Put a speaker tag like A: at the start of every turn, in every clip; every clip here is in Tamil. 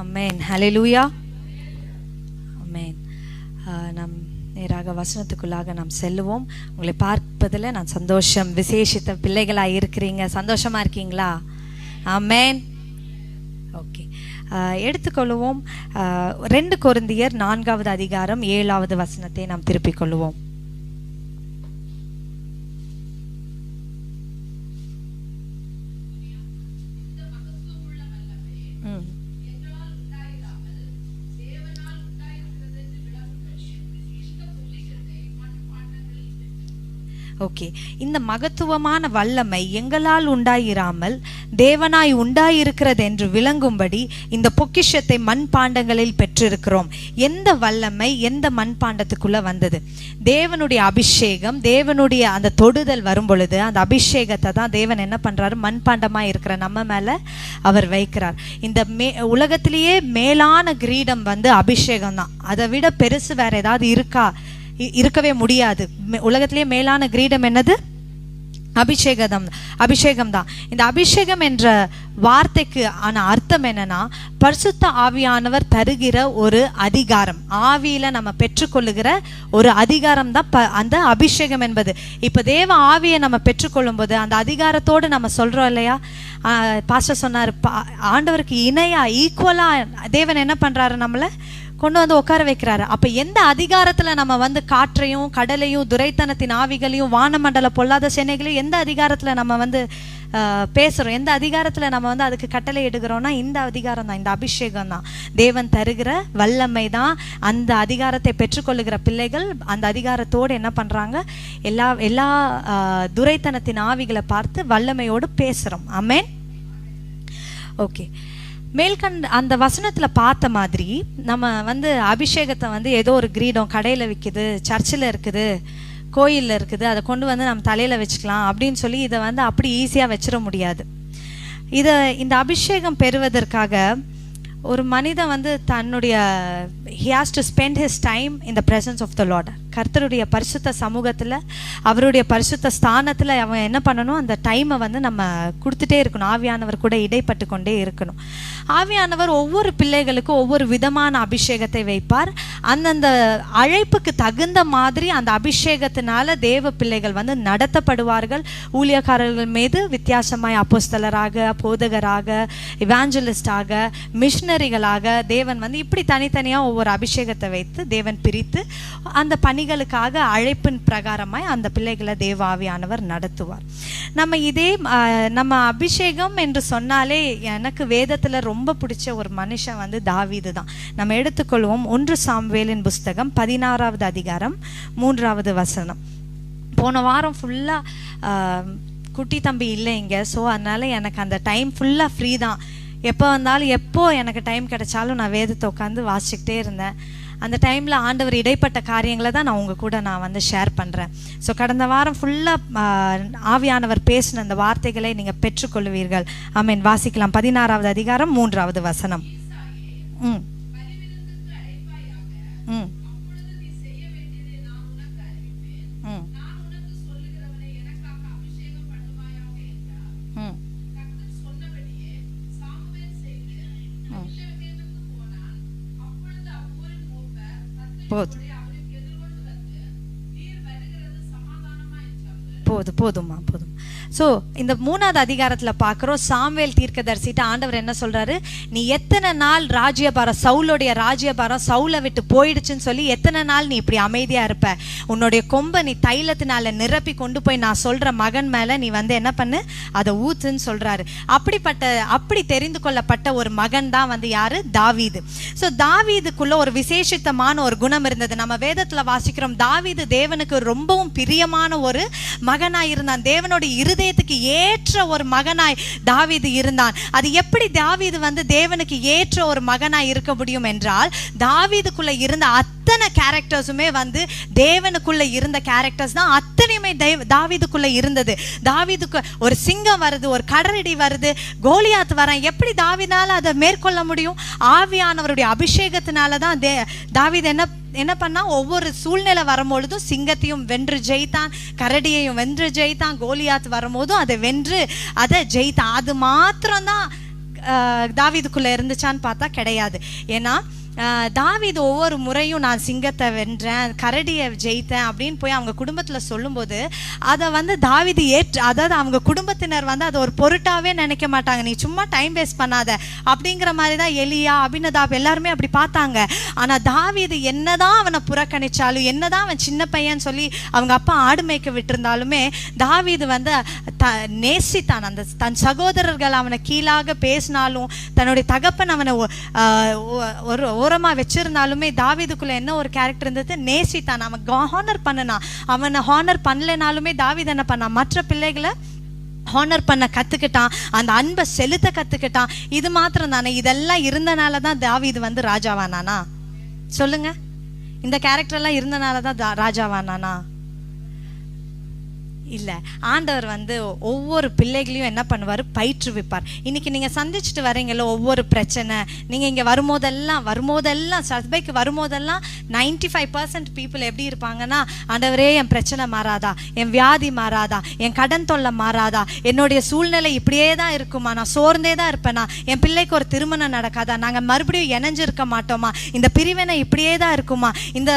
A: அமேன் லூயா அம்மேன் நம் நேராக வசனத்துக்குள்ளாக நாம் செல்லுவோம். உங்களை பார்ப்பதில் நான் சந்தோஷம். விசேஷித்த பிள்ளைகளாக இருக்கிறீங்க. சந்தோஷமாக இருக்கீங்களா? அம்மேன் ஓகே எடுத்துக்கொள்வோம். ரெண்டு குருந்தியர் நான்காவது அதிகாரம் ஏழாவது வசனத்தை நாம் திருப்பிக் கொள்வோம். ஓகே இந்த மகத்துவமான வல்லமை எங்களால் உண்டாயிராமல் தேவனாய் உண்டாயிருக்கிறது என்று விளங்கும்படி இந்த பொக்கிஷத்தை மண்பாண்டங்களில் பெற்றிருக்கிறோம். எந்த வல்லமை எந்த மண்பாண்டத்துக்குள்ள வந்தது? தேவனுடைய அபிஷேகம் தேவனுடைய அந்த தொடுதல் வரும் பொழுது அந்த அபிஷேகத்தை தான் தேவன் என்ன பண்றாரு? மண்பாண்டமா இருக்கிற நம்ம மேல அவர் வைக்கிறார். இந்த மே உலகத்திலேயே மேலான கிரீடம் வந்து அபிஷேகம் தான் அதை விட பெருசு வேற ஏதாவது இருக்கா? இருக்கவே முடியாது. உலகத்திலேயே மேலான கிரீடம் என்னது? அபிஷேகம் அபிஷேகம் தான் இந்த அபிஷேகம் என்ற வார்த்தைக்கு ஆன அர்த்தம் என்னன்னா பரிசுத்த ஆவியானவர் தருகிற ஒரு அதிகாரம். ஆவியில நம்ம பெற்றுக்கொள்ளுகிற ஒரு அதிகாரம் தான் ப- அந்த அபிஷேகம் என்பது. இப்ப தேவ ஆவியை நம்ம பெற்றுக்கொள்ளும் போது அந்த அதிகாரத்தோடு நம்ம சொல்றோம் இல்லையா? பாஸ்டர் சொன்னார் பா- ஆண்டவருக்கு இணையா ஈக்குவலா தேவன் என்ன பண்றாரு நம்மளை? கொண்டு வந்து உட்கார வைக்கிறாரு. அப்ப எந்த அதிகாரத்துல நம்ம வந்து காற்றையும் கடலையும் துரைத்தனத்தின் ஆவிகளையும் வானமண்டல பொல்லாத சேனைகளையும் எந்த அதிகாரத்துல நம்ம வந்து பேசுகிறோம் எந்த அதிகாரத்தில் நம்ம வந்து அதுக்கு கட்டளை எடுக்கிறோம்னா இந்த அதிகாரம் தான் இந்த அபிஷேகம் தான். தேவன் தருகிற வல்லமை தான். அந்த அதிகாரத்தை பெற்றுக்கொள்ளுகிற பிள்ளைகள் அந்த அதிகாரத்தோடு என்ன பண்ணுறாங்க எல்லா எல்லா துரைத்தனத்தின் ஆவிகளை பார்த்து வல்லமையோடு பேசுகிறோம் அமேன் ஓகே மேல்கண்ட அந்த வசனத்தில் பார்த்த மாதிரி நம்ம வந்து அபிஷேகத்தை வந்து ஏதோ ஒரு கிரீடம் கடையில் விற்கிது சர்ச்சில் இருக்குது கோயிலில் இருக்குது அதை கொண்டு வந்து நம்ம தலையில் வச்சுக்கலாம் அப்படின்னு சொல்லி இதை வந்து அப்படி ஈஸியாக வச்சிட முடியாது. இதை இந்த அபிஷேகம் பெறுவதற்காக ஒரு மனிதன் வந்து தன்னுடைய he has to spend his time in the presence of the lord. கர்த்தருடைய பரிசுத்த சமூகத்தில் அவருடைய பரிசுத்த ஸ்தானத்தில் அவன் என்ன பண்ணணும்? அந்த டைமை வந்து நம்ம கொடுத்துட்டே இருக்கணும். ஆவியானவர் கூட இடைப்பட்டு கொண்டே இருக்கணும். ஆவியானவர் ஒவ்வொரு பிள்ளைகளுக்கும் ஒவ்வொரு விதமான அபிஷேகத்தை வைப்பார். அந்தந்த அழைப்புக்கு தகுந்த மாதிரி அந்த அபிஷேகத்தினால தேவ பிள்ளைகள் வந்து நடத்தப்படுவார்கள். ஊழியக்காரர்கள் மீது வித்தியாசமாய் அப்போஸ்தலராக போதகராக இவாஞ்சலிஸ்டாக மிஷினரிகளாக தேவன் வந்து இப்படி தனித்தனியாக ஒவ்வொரு அபிஷேகத்தை வைத்து தேவன் பிரித்து அந்த பணிகளுக்காக அழைப்பின் பிரகாரமாய் அந்த பிள்ளைகளை தேவாவியானவர் நடத்துவார். நம்ம இதே நம்ம அபிஷேகம் என்று சொன்னாலே எனக்கு வேதத்துல ரொம்ப பிடிச்ச ஒரு மனுஷன் வந்து தாவீது தான். நம்ம எடுத்துக்கொள்வோம் ஒன்று சாம்வேலின் புஸ்தகம் பதினாறாவது அதிகாரம் மூன்றாவது வசனம். போன வாரம் ஃபுல்லாக குட்டி தம்பி இல்லை இங்கே ஸோ அதனால எனக்கு அந்த டைம் ஃபுல்லாக ஃப்ரீ தான். எப்போ வந்தாலும் எப்போ எனக்கு டைம் கிடைச்சாலும் நான் வேதத்தை உட்காந்து வாசிச்சுக்கிட்டே இருந்தேன். அந்த டைமில் ஆண்டவர் இடைப்பட்ட காரியங்களை தான் நான் உங்கள் கூட நான் வந்து ஷேர் பண்ணுறேன் ஸோ கடந்த வாரம் ஃபுல்லாக ஆவியானவர் பேசின அந்த வார்த்தைகளை நீங்கள் பெற்றுக்கொள்வீர்கள். ஐ மீன் வாசிக்கலாம். பதினாறாவது அதிகாரம் மூன்றாவது வசனம். ம். போதும் போதும்மா போதும் ஸோ இந்த மூணாவது அதிகாரத்தில் பார்க்குறோம். சாம்வேல் தீர்க்கதரிசிட்ட ஆண்டவர் என்ன சொல்கிறாரு நீ எத்தனை நாள் ராஜ்யபாரம் சவுளுடைய ராஜ்யபாரம் சவுலை விட்டு போயிடுச்சுன்னு சொல்லி எத்தனை நாள் நீ இப்படி அமைதியாக இருப்ப? உன்னுடைய கொம்பை நீ தைலத்தினால நிரப்பி கொண்டு போய் நான் சொல்கிற மகன் மேலே நீ வந்து என்ன பண்ணு? அதை ஊத்துன்னு சொல்கிறாரு அப்படிப்பட்ட அப்படி தெரிந்து கொள்ளப்பட்ட ஒரு மகன் தான் வந்து யார்? தாவீது. ஸோ தாவீதுக்குள்ள ஒரு விசேஷித்தமான ஒரு குணம் இருந்தது. நம்ம வேதத்தில் வாசிக்கிறோம் தாவீது தேவனுக்கு ரொம்பவும் பிரியமான ஒரு மகனாக இருந்தான் தேவனோட இருதயத்துக்கு ஏற்ற ஒரு மகனாய் தாவீது இருந்தான். அது எப்படி தாவீது வந்து தேவனுக்கு ஏற்ற ஒரு மகனாய் இருக்க முடியும் என்றால் தாவீதுக்குள்ள இருந்த அத்தனை கேரக்டர்ஸுமே வந்து தேவனுக்குள்ள இருந்த கேரக்டர்ஸ் தான் அத்தனையுமே தேவ- தாவீதுக்குள்ள இருந்தது. தாவீதுக்கு ஒரு சிங்கம் வருது ஒரு கடரடி வருது கோலியாத் வரேன். எப்படி தாவிதால அதை மேற்கொள்ள முடியும்? ஆவியானவருடைய அபிஷேகத்தினால தான் தே தாவீது என்ன என்ன பண்ணா ஒவ்வொரு சூழ்நிலை வரும்பொழுதும் சிங்கத்தையும் வென்று ஜெயித்தான் கரடியையும் வென்று ஜெயித்தான் கோலியாத் வரும்போதும் அதை வென்று அதை ஜெயித்தான் அது மாத்திரம்தான் தாவிதுக்குள்ளே இருந்துச்சான்னு பார்த்தா கிடையாது. ஏன்னா தாவீது ஒவ்வொரு முறையும் நான் சிங்கத்தை வென்றேன் கரடியை ஜெயித்தேன் அப்படின்னு போய் அவங்க குடும்பத்தில் சொல்லும்போது அதை வந்து தாவிது ஏற்று அதாவது அவங்க குடும்பத்தினர் வந்து அதை ஒரு பொருட்டாகவே நினைக்க மாட்டாங்க. நீ சும்மா டைம் வேஸ்ட் பண்ணாத அப்படிங்கிற மாதிரி தான் எலியா அபினதாப் எல்லாருமே அப்படி பார்த்தாங்க. ஆனால் தாவீது என்னதான் அவனை புறக்கணிச்சாலும் என்னதான் அவன் சின்ன பையன் சொல்லி அவங்க அப்பா ஆடு மேய்க்க விட்டுருந்தாலுமே தாவிது வந்து த நேசித்தான். அந்த தன் சகோதரர்கள் அவனை கீழாக பேசினாலும் தன்னுடைய தகப்பன் அவனை ஒரு ஓரமாக வச்சிருந்தாலுமே தாவீதுக்குள்ள என்ன ஒரு கேரக்டர் இருந்தது? நேசித்தான். அவன் ஹானர் பண்ணனான் அவனை ஹானர் பண்ணலைனாலுமே தாவீது என்ன பண்ணான் மற்ற பிள்ளைகளை ஹானர் பண்ண கற்றுக்கிட்டான் அந்த அன்பை செலுத்த கற்றுக்கிட்டான் இது மாத்திரம் தானே இதெல்லாம் இருந்தனால தான் தாவிது வந்து ராஜாவானானா? சொல்லுங்க. இந்த கேரக்டர்லாம் இருந்தனால தான் தா- ராஜாவானானா? இல்லை. ஆண்டவர் வந்து ஒவ்வொரு பிள்ளைகளையும் என்ன பண்ணுவார்? பயிற்றுவிப்பார். இன்னைக்கு நீங்கள் சந்திச்சுட்டு வரீங்களோ ஒவ்வொரு பிரச்சனை. நீங்கள் இங்கே வரும்போதெல்லாம் வரும்போதெல்லாம் சபைக்கு வரும்போதெல்லாம் 95% ஃபைவ் பர்சன்ட் பீப்புள் எப்படி இருப்பாங்கன்னா ஆண்டவரே என் பிரச்சனை மாறாதா? என் வியாதி மாறாதா? என் கடன் தொல்லை மாறாதா? என்னுடைய சூழ்நிலை இப்படியே தான் இருக்குமா? நான் சோர்ந்தே தான் இருப்பேனா? என் பிள்ளைக்கு ஒரு திருமணம் நடக்காதா? நாங்கள் மறுபடியும் இணைஞ்சிருக்க மாட்டோமா? இந்த பிரிவினை இப்படியே தான் இருக்குமா? இந்த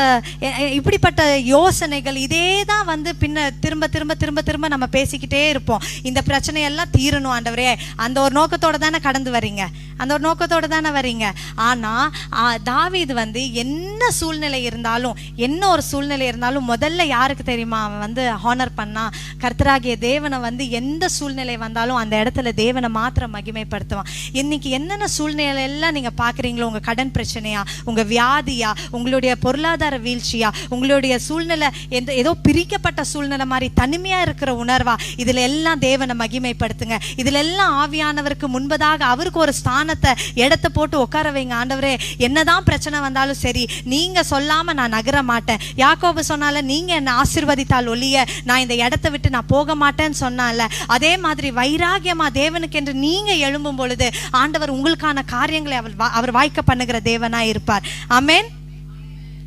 A: இப்படிப்பட்ட யோசனைகள் இதே தான் வந்து பின்ன திரும்ப திரும்ப திரும்ப திரும்ப நம்ம பேசிக்கிட்டே இருப்போம். இந்த பிரச்சனையெல்லாம் தீரணும் ஆண்டவரே. அந்த ஒரு நோக்கத்தோட தானே கடந்து வரீங்க. அந்த ஒரு நோக்கத்தோட தானே வரீங்க. ஆனால் தாவீது வந்து என்ன சூழ்நிலை இருந்தாலும் என்ன ஒரு சூழ்நிலை இருந்தாலும் முதல்ல யாருக்கு தெரியுமா? அவன் வந்து ஹானர் பண்ணா. கர்த்தராகிய தேவனை வந்து எந்த சூழ்நிலை வந்தாலும் அந்த இடத்துல தேவனை மாத்திரம் மகிமைப்படுத்துவான். இன்னைக்கு என்னென்ன சூழ்நிலை எல்லாம் நீங்க பாக்குறீங்களோ உங்க கடன் பிரச்சனையா உங்க வியாதியா உங்களுடைய பொருளாதார வீழ்ச்சியா உங்களுடைய சூழ்நிலை எந்த ஏதோ பிரிக்கப்பட்ட சூழ்நிலை மாதிரி தனிமையா இருக்கிற உணர்வா? இதுல எல்லாம் தேவனை மகிமைப்படுத்துங்க. இதுல எல்லாம் ஆவியானவருக்கு முன்பதாக அவருக்கு ஒரு ஸ்தானத்தை இடத்தை போட்டு உட்கார வைங்க ஆண்டவரே. என்னதான் பிரச்சனை வந்தாலும் சரி நீங்க சொல்லாம நான் நகர மாட்டேன். யாக்கோபு சொன்னால நீங்க என்னை ஆசிர்வதித்தால் ஒழிய நான் இந்த இடத்த விட்டு நான் போக மாட்டேன்னு சொன்னால அதே மாதிரி வைராகியமா தேவனுக்கு என்று நீங்க எழும்பும் பொழுது ஆண்டவர் உங்களுக்கான காரியங்களை அவர் வா- அவர் வாய்க்க பண்ணுகிற தேவனா இருப்பார். அமேன்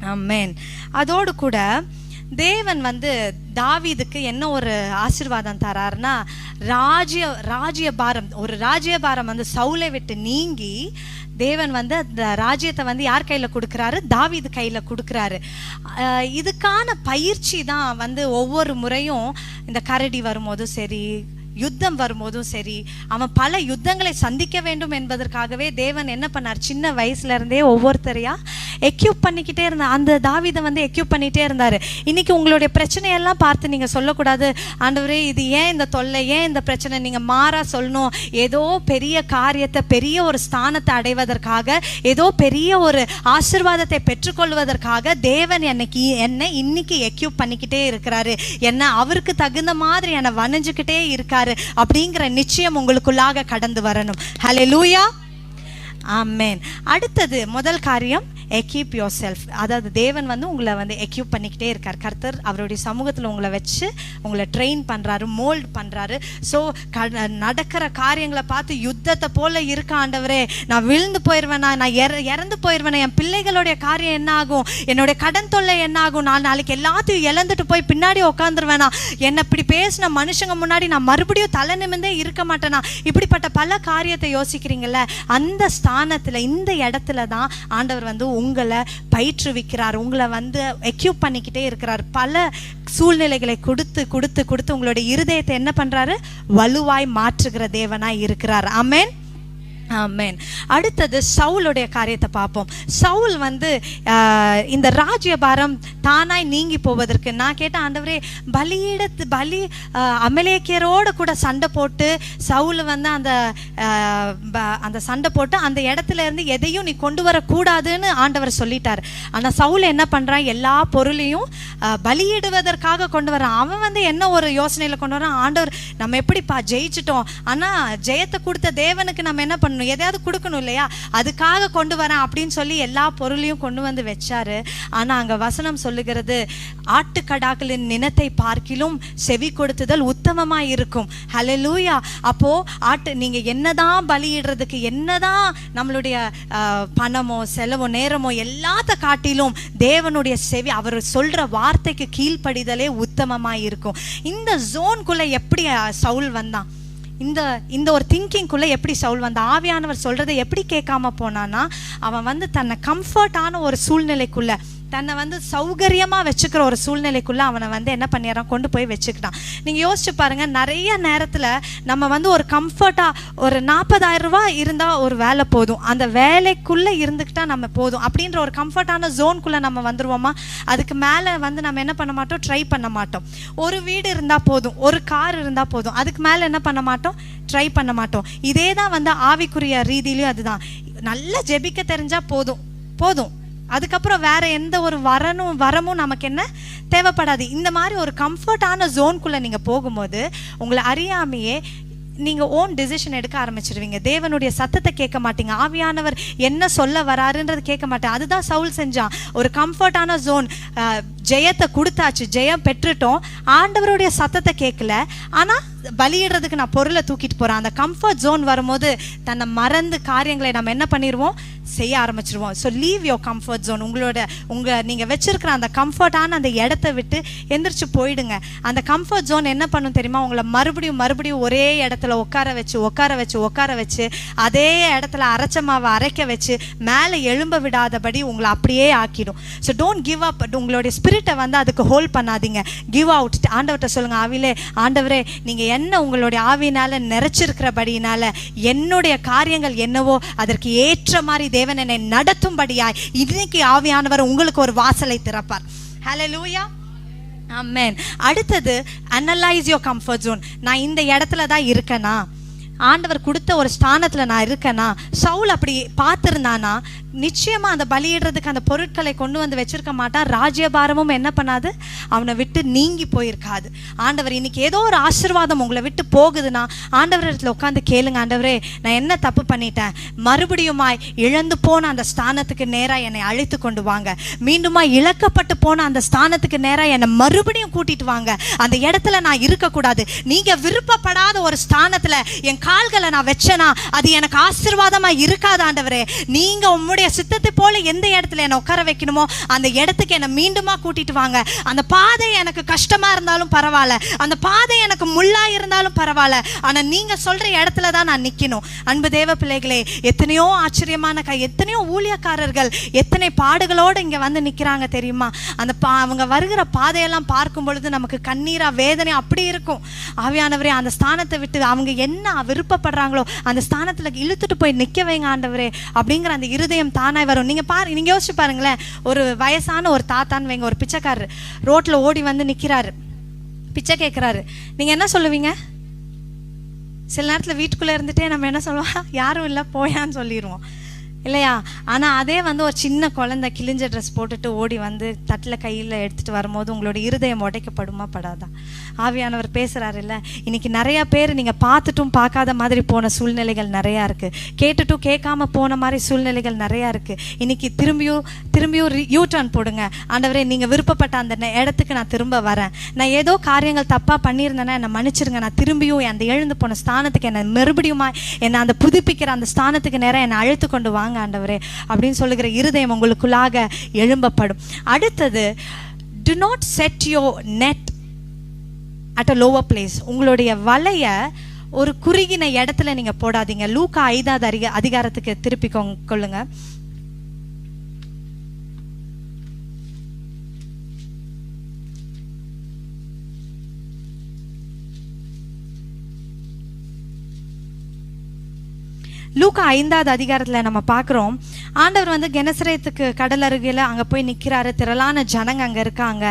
A: அமேன் அதோடு கூட தேவன் வந்து தாவீதுக்கு என்ன ஒரு ஆசீர்வாதம் தராருன்னா ராஜ்ய ராஜ்ய பாரம் ஒரு ராஜ்ய பாரம் வந்து சவுலை விட்டு நீங்கி தேவன் வந்து அந்த ராஜ்யத்தை வந்து யார் கையில் கொடுக்குறாரு? தாவீது கையில் கொடுக்குறாரு. இதுக்கான பயிற்சி தான் வந்து ஒவ்வொரு முறையும் இந்த கரடி வரும்போதும் சரி யுத்தம் வரும்போதும் சரி அவன் பல யுத்தங்களை சந்திக்க வேண்டும் என்பதற்காகவே தேவன் என்ன பண்ணார்? சின்ன வயசுல இருந்தே ஒவ்வொருத்தரையா எக்யூப் பண்ணிக்கிட்டே இருந்தார். அந்த தாவிதம் வந்து எக்யூப் பண்ணிட்டே இருந்தார். இன்னைக்கு உங்களுடைய பிரச்சனையெல்லாம் பார்த்து நீங்க சொல்லக்கூடாது. ஆண்டவரே இது ஏன் இந்த தொல்லை? ஏன் இந்த பிரச்சனை? நீங்க மாறா சொல்லணும். ஏதோ பெரிய காரியத்தை பெரிய ஒரு ஸ்தானத்தை அடைவதற்காக ஏதோ பெரிய ஒரு ஆசிர்வாதத்தை பெற்றுக்கொள்வதற்காக தேவன் என்னைக்கு என்னை இன்னைக்கு எக்யூப் பண்ணிக்கிட்டே இருக்கிறாரு. என்ன அவருக்கு தகுந்த மாதிரி என்னை வணைஞ்சுக்கிட்டே இருக்காரு. அப்படிங்கிற நிச்சயம் உங்களுக்குள்ளாக கடந்து வரணும். ஹலே லூயா ஆமேன் அடுத்தது முதல் காரியம் எக்யூப் யோர் செல்ஃப் அதாவது தேவன் வந்து உங்களை வந்து எக்யூப் பண்ணிக்கிட்டே இருக்கார். கர்த்தர் அவருடைய சமூகத்தில் உங்களை வச்சு உங்களை ட்ரெயின் பண்ணுறாரு மோல்ட் பண்ணுறாரு ஸோ க நடக்கிற காரியங்களை பார்த்து யுத்தத்தை போல இருக்க ஆண்டவரே நான் விழுந்து போயிடுவேனா நான் இற இறந்து போயிடுவேனா என் பிள்ளைகளுடைய காரியம் என்ன ஆகும்? என்னுடைய கடன் தொல்லை என்ன ஆகும்? நான் நாளைக்கு எல்லாத்தையும் இழந்துட்டு போய் பின்னாடி உட்காந்துருவேனா என்னை இப்படி பேசின மனுஷங்க முன்னாடி நான் மறுபடியும் தலை நிமிந்தே இருக்க மாட்டேனா? இப்படிப்பட்ட பல காரியத்தை யோசிக்கிறீங்கல்ல? அந்த ஸ்தானத்தில் இந்த இடத்துல தான் ஆண்டவர் வந்து உங்களை பயிற்றுவிக்கிறார் உங்களை வந்து எக்யூப் பண்ணிக்கிட்டே இருக்கிறார். பல சூழ்நிலைகளை கொடுத்து கொடுத்து கொடுத்து உங்களுடைய இருதயத்தை என்ன பண்றாரு? வலுவாய் மாற்றுகிற தேவனாய் இருக்கிறார். ஆமேன் ஆமென். அடுத்தது சவுலுடைய காரியத்தை பார்ப்போம். சவுல் வந்து இந்த ராஜ்யபாரம் தானாய் நீங்கி போவதற்கு நான் கேட்ட ஆண்டவரே பலியிடத்து பலி அமலேக்கியரோடு அமலேக்கியரோட கூட சண்டை போட்டு சவுல் வந்து அந்த ப- அந்த சண்டை போட்டு அந்த இடத்துல இருந்து எதையும் நீ கொண்டு வரக்கூடாதுன்னு ஆண்டவர் சொல்லிட்டார். ஆனால் சவுல் என்ன பண்ணுறான் எல்லா பொருளையும் பலியிடுவதற்காக கொண்டு வரான். அவன் வந்து என்ன ஒரு யோசனையில் கொண்டு வரான்? ஆண்டவர் நம்ம எப்படிப்பா ஜெயிச்சிட்டோம்? ஆனால் ஜெயத்தை கொடுத்த தேவனுக்கு நம்ம என்ன பண்ணணும் எதையாவது கொடுக்கணும் இல்லையா? அதுக்காக கொண்டு வரேன் அப்படின்னு சொல்லி எல்லா பொருளையும் கொண்டு வந்து வச்சாரு. ஆனா அங்கே வசனம் சொல்லுகிறது ஆட்டுக்கடாக்களின் நினத்தை பார்க்கிலும் செவி கொடுத்துதல் உத்தமமாக இருக்கும். ஹalleluya அப்போ ஆட்டு நீங்கள் என்னதான் பலியிடுறதுக்கு என்னதான் நம்மளுடைய பணமோ செலவோ நேரமோ எல்லாத்த காட்டிலும் தேவனுடைய செவி அவர் சொல்கிற வார்த்தைக்கு கீழ்ப்படிதலே உத்தமமாக இருக்கும். இந்த ஜோன்குள்ளே எப்படி சவுல் வந்தான்? இந்த இந்த ஒரு திங்கிங்குள்ளே எப்படி சவுல் வந்த ஆவியானவர் சொல்கிறத எப்படி கேட்காம போனான்னா அவன் வந்து தன்னை கம்ஃபர்டான ஒரு சூழ்நிலைக்குள்ள தன்னை வந்து சௌகரியமாக வச்சுக்கிற ஒரு சூழ்நிலைக்குள்ளே அவனை வந்து என்ன பண்ணிடுறான்? கொண்டு போய் வச்சுக்கிட்டான். நீங்கள் யோசிச்சு பாருங்கள் நிறைய நேரத்தில் நம்ம வந்து ஒரு கம்ஃபர்ட்டாக ஒரு நாற்பதாயிரம் ரூபா இருந்தால் ஒரு வேலை போதும். அந்த வேலைக்குள்ளே இருந்துக்கிட்டா நம்ம போதும். அப்படின்ற ஒரு கம்ஃபர்ட்டான ஜோன்குள்ளே நம்ம வந்துடுவோமா அதுக்கு மேலே வந்து நம்ம என்ன பண்ண மாட்டோம்? ட்ரை பண்ண மாட்டோம். ஒரு வீடு இருந்தால் போதும். ஒரு கார் இருந்தால் போதும். அதுக்கு மேலே என்ன பண்ண மாட்டோம்? ட்ரை பண்ண மாட்டோம். இதே தான் வந்து ஆவிக்குரிய ரீதியிலையும் அதுதான். நல்லா ஜெபிக்க தெரிஞ்சால் போதும். போதும். அதுக்கப்புறம் வேற எந்த ஒரு வரனும் வரமும் நமக்கு என்ன? தேவைப்படாது. இந்த மாதிரி ஒரு கம்ஃபர்டான ஜோன்குள்ள நீங்க போகும்போது உங்களை அறியாமையே நீங்க ஓன் டிசிஷன் எடுக்க ஆரம்பிச்சிருவீங்க. தேவனுடைய சத்தத்தை கேட்க மாட்டீங்க. ஆவியானவர் என்ன சொல்ல வராருன்றது கேட்க மாட்டேன். அதுதான் சவுல் செஞ்சான் ஒரு கம்ஃபர்டான ஜோன் ஜெயத்தை கொடுத்தாச்சு. ஜெயம் பெற்றுட்டோம். ஆண்டவருடைய சத்தத்தை கேட்கல. ஆனா பலியிடுறதுக்கு நான் பொருளை தூக்கிட்டு போகிறேன் அந்த கம்ஃபர்ட் ஜோன் வரும்போது தன்னை மறந்து காரியங்களை நம்ம என்ன பண்ணிடுவோம் செய்ய ஆரம்பிச்சிருவோம். So leave your comfort zone உங்களோட உங்கள் நீங்கள் வச்சுருக்கிற அந்த கம்ஃபர்டான அந்த இடத்த விட்டு எந்திரிச்சு போயிடுங்க. அந்த கம்ஃபர்ட் ஜோன் என்ன பண்ணும் தெரியுமா? உங்களை மறுபடியும் மறுபடியும் ஒரே இடத்துல உட்கார வச்சு உட்கார வச்சு உட்கார வச்சு அதே இடத்துல அரைச்ச மாவை அரைக்க வச்சு மேலே எழும்ப விடாதபடி உங்களை அப்படியே ஆக்கிடும். ஸோ டோன்ட் கிவ் அப் உங்களுடைய ஸ்பிரிட்டை வந்து அதுக்கு ஹோல்ட் பண்ணாதீங்க. கிவ் அவுட் ஆண்டவர்கிட்ட சொல்லுங்கள் ஆவிலே ஆண்டவரே நீங்கள் என்ன உங்களுடைய ஆவினால நிறைச்சிருக்கிறபடியினால என்னுடைய காரியங்கள் என்னவோ அதற்கு ஏற்ற மாதிரி தேவன் என்னை நடத்தும்படியாய் இன்னைக்கு ஆவியானவர் உங்களுக்கு ஒரு வாசலை திறப்பார். ஹலோ லூயா ஆமென் அடுத்தது அனலைஸ் யோர் கம்ஃபர்ட் ஜோன் நான் இந்த இடத்துல தான் இருக்கேனா? ஆண்டவர் கொடுத்த ஒரு ஸ்தானத்தில் நான் இருக்கேனா? சவுல் அப்படி பார்த்துருந்தானா? நிச்சயமாக அந்த பலியிடுறதுக்கு அந்த பொருட்களை கொண்டு வந்து வச்சிருக்க மாட்டான். ராஜ்யபாரமும் என்ன பண்ணாது? அவனை விட்டு நீங்கி போயிருக்காது. ஆண்டவர் இன்னைக்கு ஏதோ ஒரு ஆசீர்வாதம் உங்களை விட்டு போகுதுன்னா ஆண்டவர் இடத்துல உட்காந்து கேளுங்க ஆண்டவரே நான் என்ன தப்பு பண்ணிட்டேன்? மறுபடியுமாய் இழந்து போன அந்த ஸ்தானத்துக்கு நேராக என்னை அழைத்து கொண்டு வாங்க. மீண்டுமா இழக்கப்பட்டு போன அந்த ஸ்தானத்துக்கு நேராக என்னை மறுபடியும் கூட்டிட்டு வாங்க. அந்த இடத்துல நான் இருக்கக்கூடாது. நீங்கள் விருப்பப்படாத ஒரு ஸ்தானத்தில் என் கால்களை நான் வச்சேனா அது எனக்கு ஆசீர்வாதமா இருக்காது ஆண்டவரே. நீங்க உம்முடைய சித்தத்தை போல எந்த இடத்துல என்னை உட்கார வைக்கணுமோ அந்த இடத்துக்கு என்னை மீண்டுமா கூட்டிட்டு வாங்க. அந்த பாதை எனக்கு கஷ்டமா இருந்தாலும் பரவாயில்ல. அந்த பாதை எனக்கு முள்ளா இருந்தாலும் பரவாயில்ல. ஆனா நீங்க சொல்ற இடத்துல தான் நான் நிக்கணும். அன்பு தேவ பிள்ளைகளே எத்தனையோ ஆச்சரியமான கை எத்தனையோ ஊழியக்காரர்கள் எத்தனை பாடுகளோடு இங்க வந்து நிக்கிறாங்க தெரியுமா? அந்த பா அவங்க வருகிற பாதையெல்லாம் பார்க்கும் பொழுது நமக்கு கண்ணீரா வேதனை அப்படி இருக்கும். ஆவியானவரே அந்த ஸ்தானத்தை விட்டு அவங்க என்ன விருப்பப்படுறாங்களோ அந்த ஸ்தானத்துல இழுத்துட்டு போய் நிக்க வைங்க ஆண்டவரே அப்படிங்கிற அந்த இருதயம் தானாய் வரும். நீங்க பாரு நீங்கள் யோசிச்சு பாருங்களேன். ஒரு வயசான ஒரு தாத்தான்னு வைங்க ஒரு பிச்சைக்காரர். ரோட்ல ஓடி வந்து நிக்கிறாரு. பிச்சை கேட்குறாரு நீங்க என்ன சொல்லுவீங்க? சில நேரத்துல வீட்டுக்குள்ள இருந்துட்டே நம்ம என்ன சொல்லுவோம்? யாரும் இல்லை போயான்னு சொல்லிடுவோம் இல்லையா? ஆனால் அதே வந்து ஒரு சின்ன குழந்தை கிழிஞ்ச ட்ரெஸ் போட்டுட்டு ஓடி வந்து தட்டில் கையில் எடுத்துகிட்டு வரும்போது உங்களோட இருதயம் உடைக்கப்படுமா? படாதா? ஆவியானவர் பேசுகிறாரு இல்லை இன்றைக்கி நிறையா பேர் நீங்கள் பார்த்துட்டும் பார்க்காத மாதிரி போன சூழ்நிலைகள் நிறையா இருக்குது கேட்டுட்டும் கேட்காம போன மாதிரி சூழ்நிலைகள் நிறையா இருக்குது இன்றைக்கி திரும்பியும் திரும்பியும் யூ டர்ன் போடுங்க. ஆண்டவரே நீங்கள் விருப்பப்பட்ட அந்த இடத்துக்கு நான் திரும்ப வரேன். நான் ஏதோ காரியங்கள் தப்பாக பண்ணியிருந்தேன்னா என்னை மன்னிச்சிருங்க. நான் திரும்பியும் அந்த எழுந்து போன ஸ்தானத்துக்கு என்னை மறுபடியுமா என்னை அந்த புதுப்பிக்கிற அந்த ஸ்தானத்துக்கு நேரம் என்னை அழைத்து கொண்டு வாங்க. ஆண்டவரே அப்படின்னு சொல்லுகிற இருதயம் உங்களுக்குள்ளாக எழும்பப்படும். அடுத்தது do not set your net at a lower place உங்களுடைய வலைய ஒரு குறுகின இடத்துல நீங்க போடாதீங்க. லூக்கா ஐந்தாவது அதிக அதிகாரத்துக்கு திருப்பி கொள்ளுங்க. லூக்கா ஐந்தாவது அதிகாரத்தில் நம்ம பார்க்குறோம். ஆண்டவர் வந்து கெனசரேத்துக்கு கடல் அருகில் அங்கே போய் நிற்கிறாரு திரளான ஜனங்க அங்கே இருக்காங்க.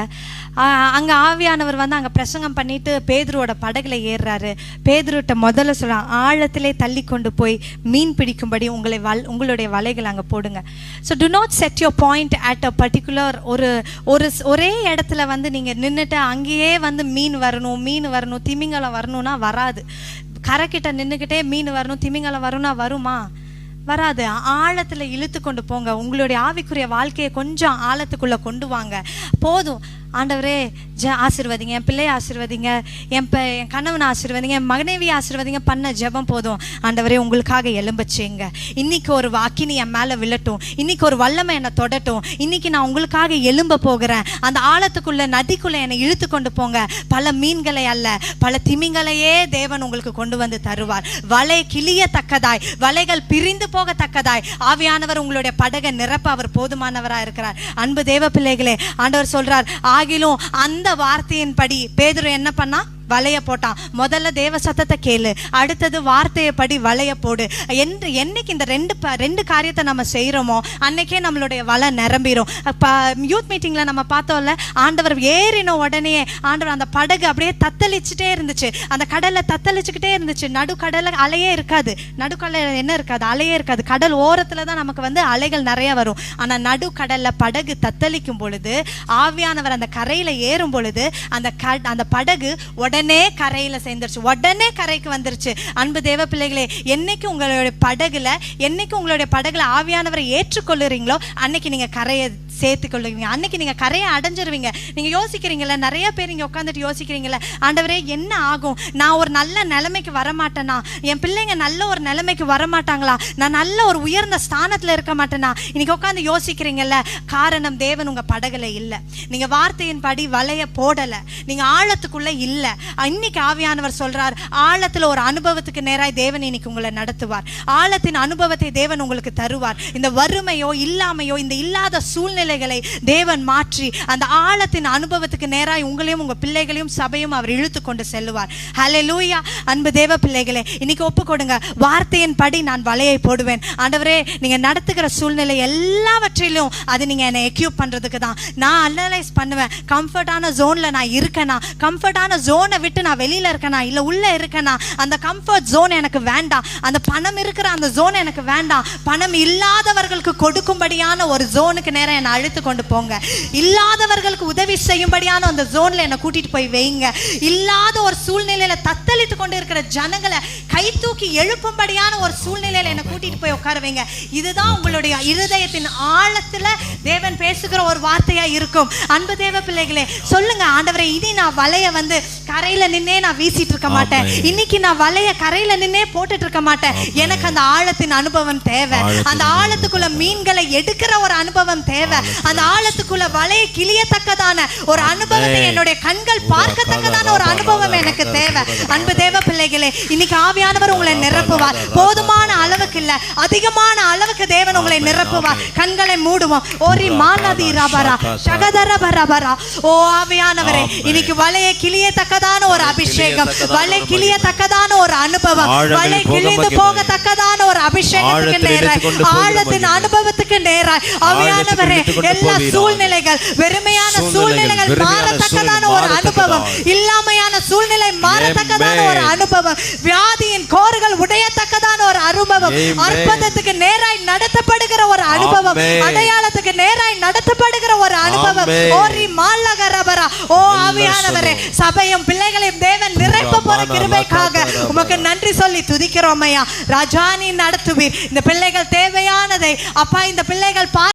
A: அங்கே ஆவியானவர் வந்து அங்கே பிரசங்கம் பண்ணிட்டு பேதுருவோட படகுல ஏறுறாரு. பேதுருட்ட முதல்ல சொல்கிறான் ஆழத்திலே தள்ளி கொண்டு போய் மீன் பிடிக்கும்படி உங்களை வல் உங்களுடைய வலைகள் அங்கே போடுங்க. So do not set your point at a particular ஒரு ஒரு ஒரே இடத்துல வந்து நீங்கள் நின்றுட்டு அங்கேயே வந்து மீன் வரணும் மீன் வரணும் திமிங்கலம் வரணும்னா வராது. கரைக்கிட்ட நின்றுக்கிட்டே மீன் வரணும் திமிங்கலம் வரும்னா வருமா? வராது. ஆழத்துல இழுத்து கொண்டு போங்க. உங்களுடைய ஆவிக்குரிய வாழ்க்கையை கொஞ்சம் ஆழத்துக்குள்ள கொண்டு வாங்க. போதும். ஆண்டவரே ஜ ஆசிர்வதிங்க என் பிள்ளையை ஆசிர்வதிங்க என் ப என் கணவனை ஆசிர்வதிங்க என் மகனேவி ஆசிர்வதிங்க பண்ண ஜெபம் போதும். ஆண்டவரே உங்களுக்காக எலும்பச்சேங்க இன்னைக்கு ஒரு வாக்கினி என் மேலே விழட்டும். இன்னைக்கு ஒரு வல்லமை என்னை தொடட்டும். இன்னைக்கு நான் உங்களுக்காக எலும்ப போகிறேன். அந்த ஆழத்துக்குள்ளே நதிக்குள்ளே என்னை இழுத்து கொண்டு போங்க. பல மீன்களை அல்ல பல திமிங்களையே தேவன் உங்களுக்கு கொண்டு வந்து தருவார். வலை கிளியத்தக்கதாய் வலைகள் பிரிந்து போகத்தக்கதாய். ஆவியானவர் உங்களுடைய படகை நிரப்ப அவர் போதுமானவராக இருக்கிறார் அன்பு தேவ பிள்ளைகளே ஆண்டவர் சொல்றார் ஆகிலும் அந்த வார்த்தையின்படி பேதுரு என்ன பண்ணா? வலைய போட்டான். முதல்ல தேவ சத்தத்தை கேளு. அடுத்தது வார்த்தையை படி வலைய போடு. என்று என்னைக்கு இந்த ரெண்டு ப ரெண்டு காரியத்தை நம்ம செய்கிறோமோ அன்னைக்கே நம்மளுடைய வலை நிரம்பிரும். இப்போ யூத் மீட்டிங்கில் நம்ம பார்த்தோம்ல ஆண்டவர் ஏறின உடனே ஆண்டவர் அந்த படகு அப்படியே தத்தளிச்சுட்டே இருந்துச்சு. அந்த கடலை தத்தளிச்சுக்கிட்டே இருந்துச்சு. நடுக்கடலை அலையே இருக்காது. நடுக்கடலில் என்ன இருக்காது? அலையே இருக்காது. கடல் ஓரத்தில் தான் நமக்கு வந்து அலைகள் நிறைய வரும். ஆனால் நடுக்கடலில் படகு தத்தளிக்கும் பொழுது ஆவியானவர் அந்த கரையில் ஏறும் பொழுது அந்த க அந்த படகு உடனே உடனே கரையில் சேர்ந்துருச்சு. உடனே கரைக்கு வந்துருச்சு. அன்பு தேவ பிள்ளைகளே என்னைக்கு உங்களுடைய படகுல என்னைக்கு உங்களுடைய படகுல ஆவியானவரை ஏற்றுக்கொள்ளுறீங்களோ அன்னைக்கு நீங்கள் கரையை சேர்த்து கொள்ளுவீங்க. அன்னைக்கு நீங்கள் கரையை அடைஞ்சிருவீங்க. நீங்கள் யோசிக்கிறீங்கள நிறைய பேர் இங்கே உட்காந்துட்டு யோசிக்கிறீங்களே ஆண்டவரே என்ன ஆகும்? நான் ஒரு நல்ல நிலைமைக்கு வரமாட்டேனா? என் பிள்ளைங்க நல்ல ஒரு நிலைமைக்கு வரமாட்டாங்களா? நான் நல்ல ஒரு உயர்ந்த ஸ்தானத்தில் இருக்க மாட்டேனா? இன்னைக்கு உட்காந்து யோசிக்கிறீங்கல்ல காரணம் தேவன் உங்கள் படகுல இல்லை. நீங்கள் வார்த்தையின் படி வலைய போடலை. நீங்கள் ஆழத்துக்குள்ளே இல்லை. இன்னைக்கு ஆவியானவர் சொல்றார் ஆழத்தில் ஒரு அனுபவத்துக்கு நேராய் தேவன் இன்னைக்கு உங்களை நடத்துவார். ஆழத்தின் அனுபவத்தை தேவன் உங்களுக்கு தருவார். இந்த வறுமையோ இல்லாமையோ இந்த இல்லாத சூழ்நிலைகளை தேவன் மாற்றி அந்த ஆழத்தின் அனுபவத்துக்கு நேராய் உங்களையும் உங்க பிள்ளைகளையும் சபையும் அவர் இழுத்து கொண்டு செல்லுவார். ஹலே லூயா அன்பு தேவ பிள்ளைகளே இன்னைக்கு ஒப்பு கொடுங்க. வார்த்தையின் படி நான் வலையை போடுவேன். ஆண்டவரே நீங்க நடத்துகிற சூழ்நிலை எல்லாவற்றிலும் அது நீங்க என்னை எக்யூப் பண்றதுக்கு தான். நான் அனலைஸ் பண்ணுவேன். கம்ஃபர்டான ஜோன்ல நான் இருக்கேனா? கம்ஃபர்டான ஜோனை விட்டு நான் வெளியில இருக்கேனா? இல்ல உள்ள இருக்கேனா? அந்த கம்ஃபர்ட் ஜோன் எனக்கு வேண்டாம். அந்த பணம் இருக்கிற அந்த ஜோன் எனக்கு வேண்டாம். பணம் இல்லாதவர்களுக்கு கொடுக்கும்படியான ஒரு ஜோனுக்கு நேரம் என்னை அழுத்து கொண்டு போங்க. இல்லாதவர்களுக்கு உதவி செய்யும்படியான அந்த ஜோன்ல என்னை கூட்டிட்டு போய் வைங்க. இல்லாத ஒரு சூழ்நிலையில தத்தளித்து கொண்டு இருக்கிற ஜனங்களை கை தூக்கி எழுப்பும்படியான ஒரு சூழ்நிலையில என்னை கூட்டிட்டு போய் உட்கார வைங்க. இதுதான் உங்களுடைய இருதயத்தின் ஆழத்துல தேவன் பேசுகிற ஒரு வார்த்தையா இருக்கும். அன்பு தேவ பிள்ளைகளே சொல்லுங்க ஆண்டவரை இனி நான் வலைய வந்து கரையில நின்னே நான் வீசிட்டு இருக்க மாட்டேன். இன்னைக்கு நான் வலைய கரையில நின்னே போட்டுட்டு இருக்க மாட்டேன் எனக்கு அந்த ஆழத்தின் அனுபவம் தேவை அந்த ஆழத்துக்குள்ள மீன்களை எடுக்கிற ஒரு அனுபவம் தேவை அந்த ஆழத்துக்குள்ள வலையை கிளியத்தக்கதான ஒரு அனுபவத்தை. என்னுடைய கண்கள் பார்க்கத்தக்கதான ஒரு அனுபவம் எனக்கு தேவை அன்பு தேவ பிள்ளைகளே இன்னைக்கு ஆவியானவர் உங்களை நிரப்புவார் போதுமான அளவுக்கு இல்ல அதிகமான அளவுக்கு தேவன் உங்களை நிரப்புவார் கண்களை மூடுவோம் ஓரி மானதி ரபரா சகதர பரபரா ஓ ஆவியானவரே இன்னைக்கு வலையை கிளியத்தக்கதான ஒரு அபிஷேகம் வலை கிளியத்தக்கதான ஒரு அனுபவம் வலை
B: போக
A: கிழிந்து
B: மகிமை.
A: போகத்தக்கதான ஒரு அபிஷேகத்துக்கு நேராய் ஆழத்தின். அனுபவத்துக்கு நேராய் ஆவியானவரே
B: இழுத்துக்கொண்டு
A: எல்லா. சூழ்நிலைகள் வெறுமையான
B: சூழ்நிலைகள்,
A: மாறத்தக்கதான ஒரு அனுபவம். இல்லாமையான சூழ்நிலை மாறத்தக்கதான ஒரு. அனுபவம் வியாதியின் கோர்கள் உடையத்தக்கதான ஒரு அனுபவம். அற்புதத்துக்கு நேராய் நடத்தப்படுகிற ஒரு அனுபவம். அடையாளத்துக்கு நேராய் நடத்தப்படுகிற ஒரு அனுபவம். ஓரி மால்லகரபரா ஓ ஆவியானவரே சபையும் பிள்ளைகளையும் தேவன் நிரப்ப போற கிருபைக்காக. உமக்கு நன்றி சொல்லி துதிக்கிறோம் ஐயா ராஜானி நடத்துவீர் இந்த பிள்ளைகள் தேவையானதை அப்பா இந்த பிள்ளைகள்